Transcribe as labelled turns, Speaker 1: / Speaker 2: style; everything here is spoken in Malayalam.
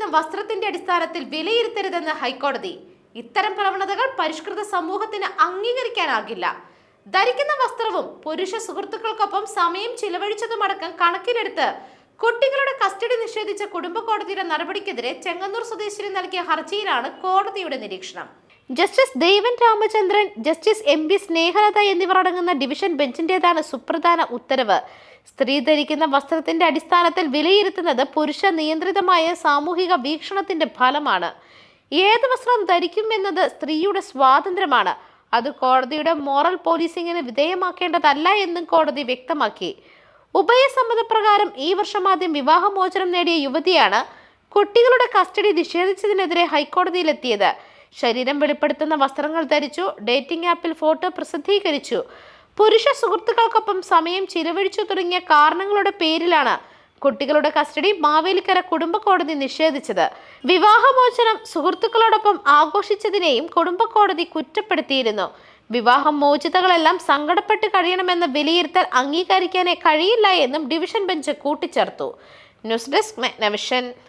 Speaker 1: ധരിക്കുന്ന വസ്ത്രത്തിന്റെ അടിസ്ഥാനത്തിൽ വിലയിരുത്തരുതെന്ന് ഹൈക്കോടതി. ഇത്തരം പ്രവണതകൾ പരിഷ്കൃത സമൂഹത്തിന് അംഗീകരിക്കാനാകില്ല. ധരിക്കുന്ന വസ്ത്രവും പുരുഷ സുഹൃത്തുക്കൾക്കൊപ്പം സമയം ചിലവഴിച്ചതുമടക്കം കണക്കിലെടുത്ത് കുട്ടികളുടെ കസ്റ്റഡി നിഷേധിച്ച കുടുംബ കോടതിയുടെ നടപടിക്കെതിരെ ചെങ്ങന്നൂർ സ്വദേശിനി നൽകിയ ഹർജിയിലാണ് കോടതിയുടെ നിരീക്ഷണം. Justice Devan Ramachandran justice M B Snehalatha എന്നിവർ അടങ്ങുന്ന ഡിവിഷൻ ബെഞ്ചിന്റെതാണ് സുപ്രധാന ഉത്തരവ്. സ്ത്രീ ധരിക്കുന്ന വസ്ത്രത്തിന്റെ അടിസ്ഥാനത്തിൽ വിലയിരുത്തുന്നത് പുരുഷ നിയന്ത്രിതമായ സാമൂഹിക വീക്ഷണത്തിന്റെ ഫലമാണ്. ഏത് വസ്ത്രം ധരിക്കും എന്നത് സ്ത്രീയുടെ സ്വാതന്ത്ര്യമാണ്. അത് കോടതിയുടെ മോറൽ പോലീസിങ്ങിന് വിധേയമാക്കേണ്ടതല്ല എന്നും കോടതി വ്യക്തമാക്കി. ഉഭയസമ്മതപ്രകാരം ഈ വർഷം ആദ്യം വിവാഹമോചനം നേടിയ യുവതിയാണ് കുട്ടികളുടെ കസ്റ്റഡി നിഷേധിച്ചതിനെതിരെ ഹൈക്കോടതിയിലെത്തിയത്. ശരീരം വെളിപ്പെടുത്തുന്ന വസ്ത്രങ്ങൾ ധരിച്ചു ഡേറ്റിംഗ് ആപ്പിൽ ഫോട്ടോ പ്രസിദ്ധീകരിച്ചു. പുരുഷ സുഹൃത്തുക്കൾക്കൊപ്പം സമയം ചിലവഴിച്ചു തുടങ്ങിയ കാരണങ്ങളുടെ പേരിലാണ് കുട്ടികളുടെ കസ്റ്റഡി മാവേലിക്കര കുടുംബ കോടതി നിഷേധിച്ചത്. വിവാഹമോചനം സുഹൃത്തുക്കളോടൊപ്പം ആഘോഷിച്ചതിനെയും കുടുംബ കോടതി കുറ്റപ്പെടുത്തിയിരുന്നു. വിവാഹം മോചിതകളെല്ലാം സങ്കടപ്പെട്ട് കഴിയണമെന്ന വിലയിരുത്തൽ അംഗീകരിക്കാനേ കഴിയില്ല എന്നും ഡിവിഷൻ ബെഞ്ച് കൂട്ടിച്ചേർത്തു. News desk മെഗ്നവിഷൻ.